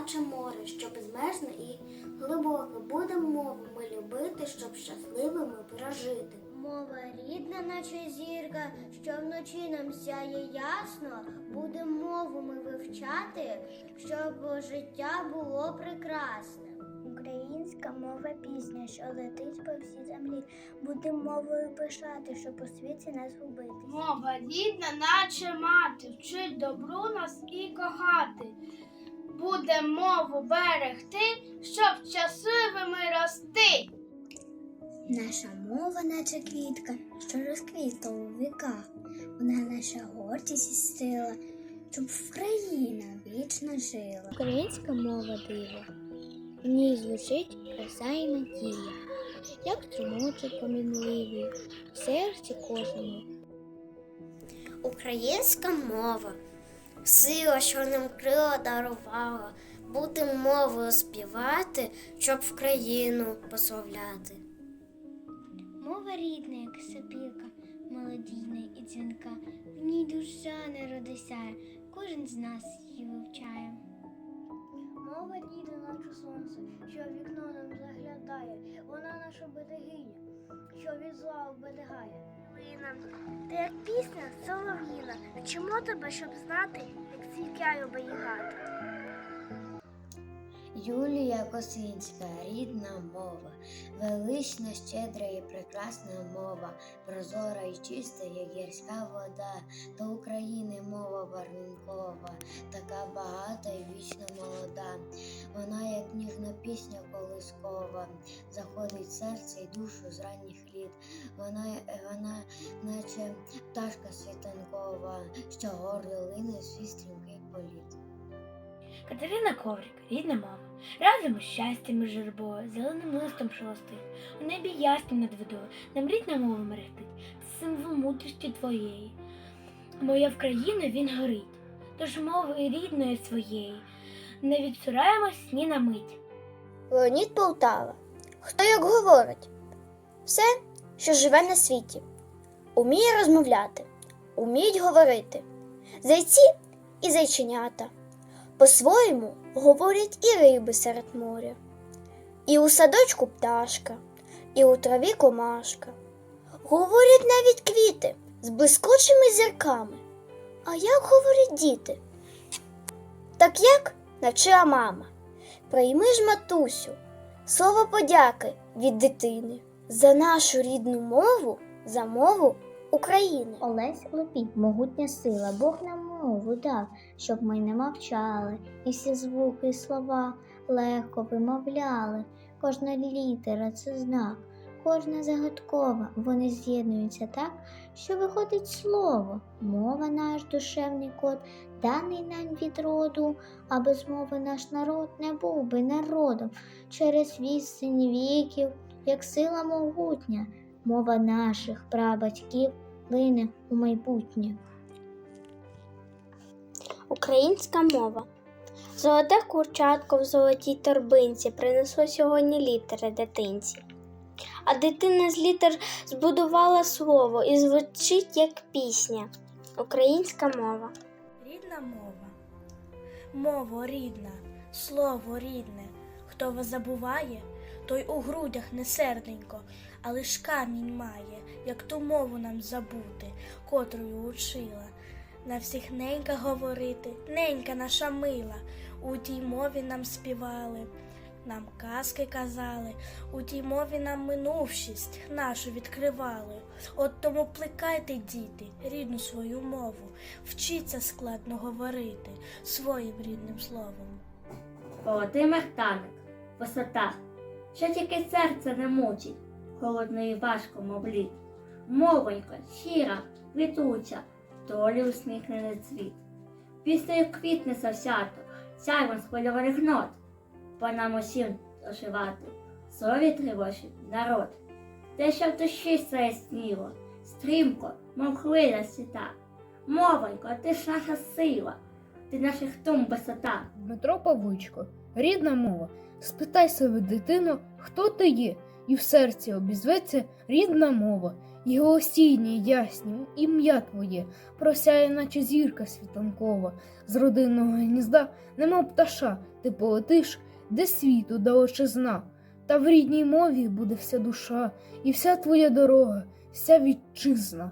наче море, що безмежне і глибоке. Будемо мову ми любити, щоб щасливими прожити. Мова рідна, наче зірка, що вночі нам сяє ясно, будемо мову ми вивчати, щоб життя було прекрасне. Українська мова пісня, що летить по всій землі, будемо мовою пишати, щоб у світі не згубитись. Мова рідна, наче мати, вчить добру нас і кохати. Буде мову берегти, щоб щасливими рости. Наша мова, наче квітка, що розквітла у віках. Вона наша гордість і сила, щоб Україна вічно жила. Українська мова диво. В ній звучить краса і надія, як струмочок помінливий в серці кожному. Українська мова, сила, що нам крила дарувала, будемо мовою співати, щоб в країну пославляти. Мова рідна, як сопілка, мелодійна і дзвінка, в ній душа не родисяє, кожен з нас її вивчає. Мова рідна, наче сонце, що в вікно нам заглядає, вона наша берегиня, що від зла оберігає. Лина, ти як пісня солов'їна, чому тебе, щоб знати, як край оберігати. Юлія Косинська, рідна мова, велична, щедра і прекрасна мова, прозора і чиста, як гірська вода, до України мова барвінкова, така багата і вічно молода. Вона, як ніжна пісня колискова, заходить серце і душу з ранніх літ. Вона, вона наче пташка світанкова, що гордо лине свій стрімкий політ. Катерина Коврик, рідна мама. Разом із щастям і журбою, зеленим листом шелестить, у небі ясно над водою, нам рідна мова мерехтить, це символ мудрості твоєї. Моя в країну він горить, тож мови рідної своєї, не відсураємось ні на мить. Леонід Полтава. Хто як говорить? Все, що живе на світі, уміє розмовляти, уміють говорити. Зайці і зайченята. По-своєму говорять і риби серед моря. І у садочку пташка, і у траві комашка. Говорять навіть квіти з блискучими зірками. А як говорять діти? Так як навчила мама. Прийми ж, матусю, слово подяки від дитини за нашу рідну мову, за мову України. Олесь Лопіть, могутня сила, Бог нам мову дав, щоб ми не мовчали, і всі звуки і слова легко вимовляли. Кожна літера це знак, кожна загадкова, вони з'єднуються так, що виходить слово. Мова наш душевний код, даний нам від роду, а без мови наш народ не був би народом через відстань віків, як сила могутня, мова наших прабатьків лине у майбутнє. Українська мова. Золоте курчатко в золотій торбинці принесло сьогодні літери дитинці. А дитина з літер збудувала слово і звучить як пісня. Українська мова. Рідна мова. Мова рідна, слово рідне. Хто вас забуває, той у грудях не серденько, а лиш камінь має, як ту мову нам забути, котрою учила. На всіх ненька говорити, ненька наша мила, у тій мові нам співали, нам казки казали, у тій мові нам минувшість нашу відкривали. От тому плекайте, діти, рідну свою мову, вчіться складно говорити своїм рідним словом. Володимир Таник, висота, що тільки серце не мучить, холодно і важко, мов лід. Мовонька, щира, квітуча, долі усміхнений цвіт. Піснею квітне завсято, сяйвом схвильованих нот, по нам усім оживати, сові тривожить народ. Те, що в душі своє сніло, стрімко, мов хвиля світа. Мовонько, ти ж наша сила, ти наших тум висота. Дмитро Павличко, рідна мова. Спитай себе, дитино, хто ти є, і в серці обізветься рідна мова, і осінні ясні ім'я твоє просяє, наче зірка світанкова, з родинного гнізда, немов пташа, ти полетиш, де світу далечизна, та в рідній мові буде вся душа, і вся твоя дорога, вся вітчизна.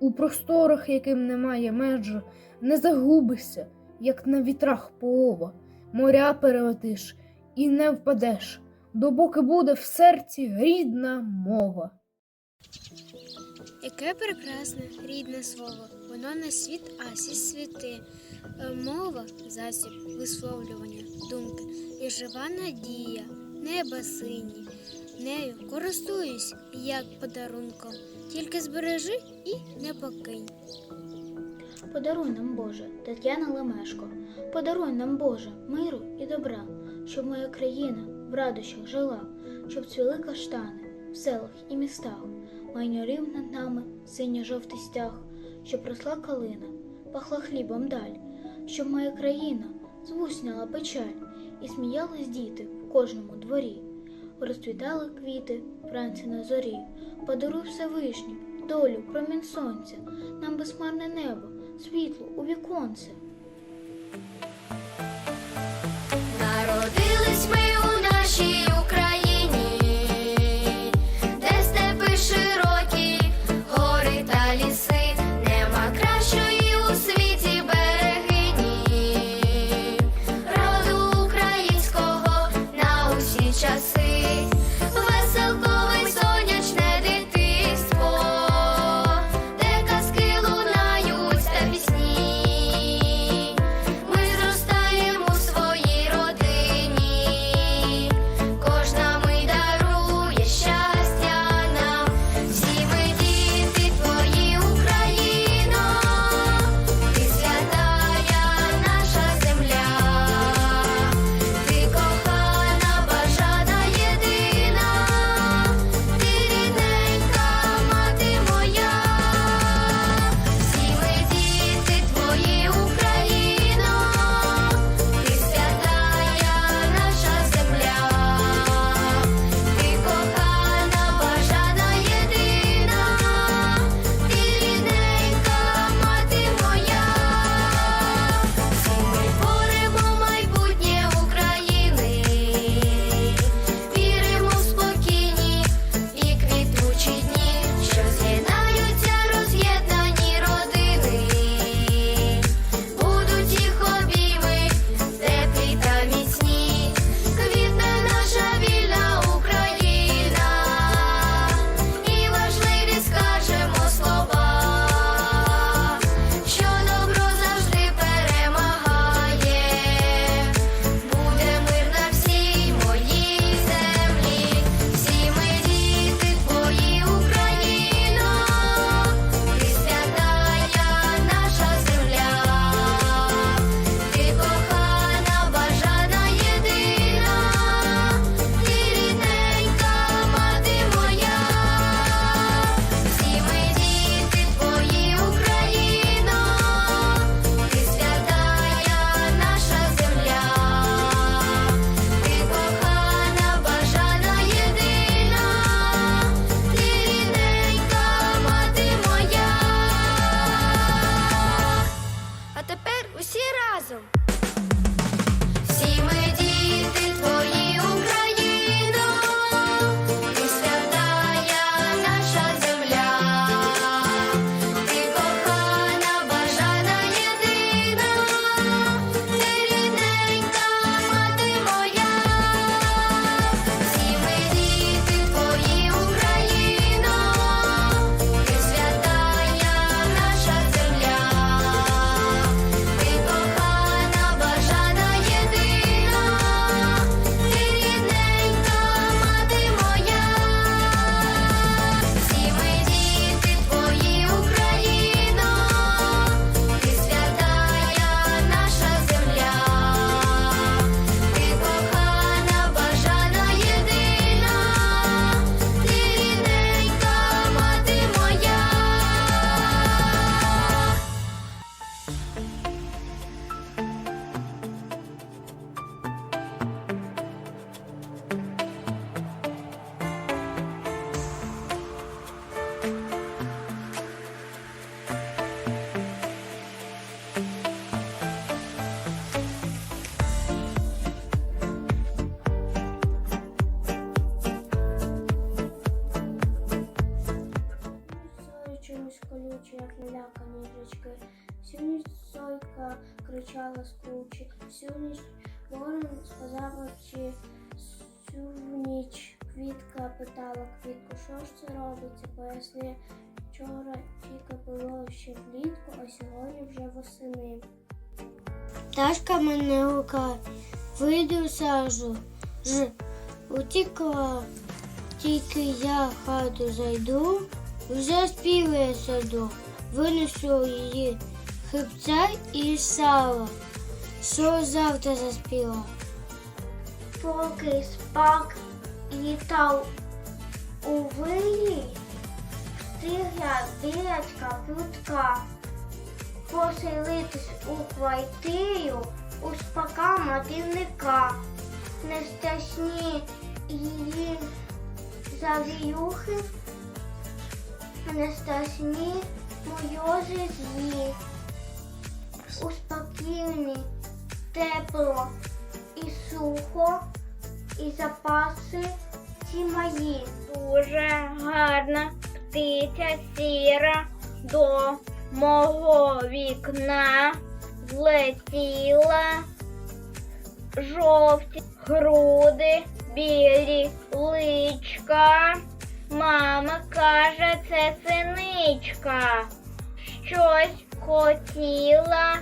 У просторах, яким немає меж, не загубишся, як на вітрах полова, моря перелетиш і не впадеш, допоки буде в серці рідна мова. Яке прекрасне рідне слово, воно не світ, а сі світи. Е, Мова засіб висловлювання думки і жива надія, неба сині. Нею користуюсь як подарунком, тільки збережи і не покинь. Подаруй нам, Боже, Тетяна Лемешко, подаруй нам, Боже, миру і добра, щоб моя країна в радощах жила, щоб цвіли каштани в селах і містах, майнyorів над нами синьо-жовтий стяг, щоб росла калина, пахла хлібом даль, щоб моя країна звусняла печаль і сміялись діти в кожному дворі. Розцвітали квіти вранці на зорі, подаруй Всевишній, долю, промінь сонця, нам безмарне небо, світло у віконце. Як налякані. Всю ніч сойка кричала скручі, всю ніч ворон сказав очі, всю ніч квітка питала квітку, що ж це робиться, поясни. Вчора тільки було ще влітку, а сьогодні вже восени. Пташка мене гукає, вийду сажу, ж утікла. Тільки я в хату зайду, вже співає саду, винесу її хлібця і сала. Що завтра заспіла? Поки спак літав у вирі, встигла білячка прутка поселитись у квартиру у спака матівника. Нестасні її завіюхи, нестасні мойози злі. У спокійні тепло і сухо, і запаси ці мої. Дуже гарна птиця сіра до мого вікна злетіла. Жовті груди, білі личка. Мама каже, це синичка. Щось хотіла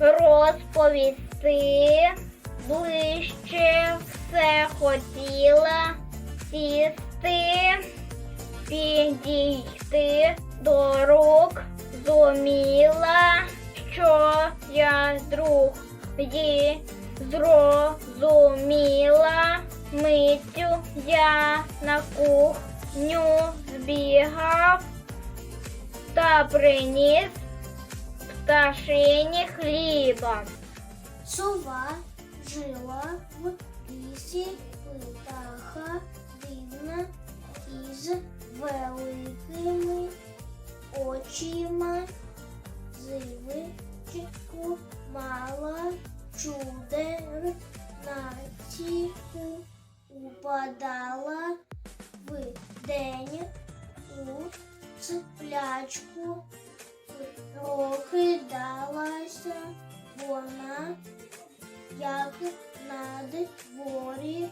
розповісти, ближче все хотіла сісти, підійти до рук, зуміла, що я друг її зрозуміла. Миттю я на кухню збігав та приніс пташині хліба. Сова жила в лісі птаха дивна із великими очима. Зивичку мала чудер на тіху упадала в день у сплячку прокидалася вона, як на дворі.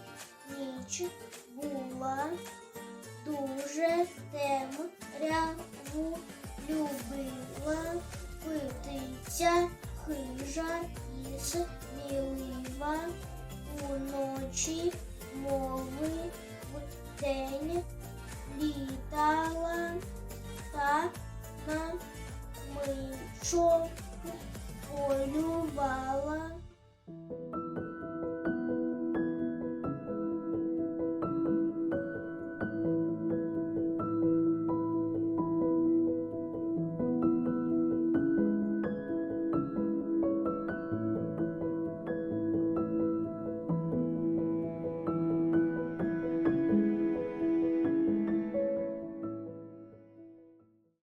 Ніч була дуже темряву любила птиця хижа і смілива. Уночі мови день літала та на мишок полювала.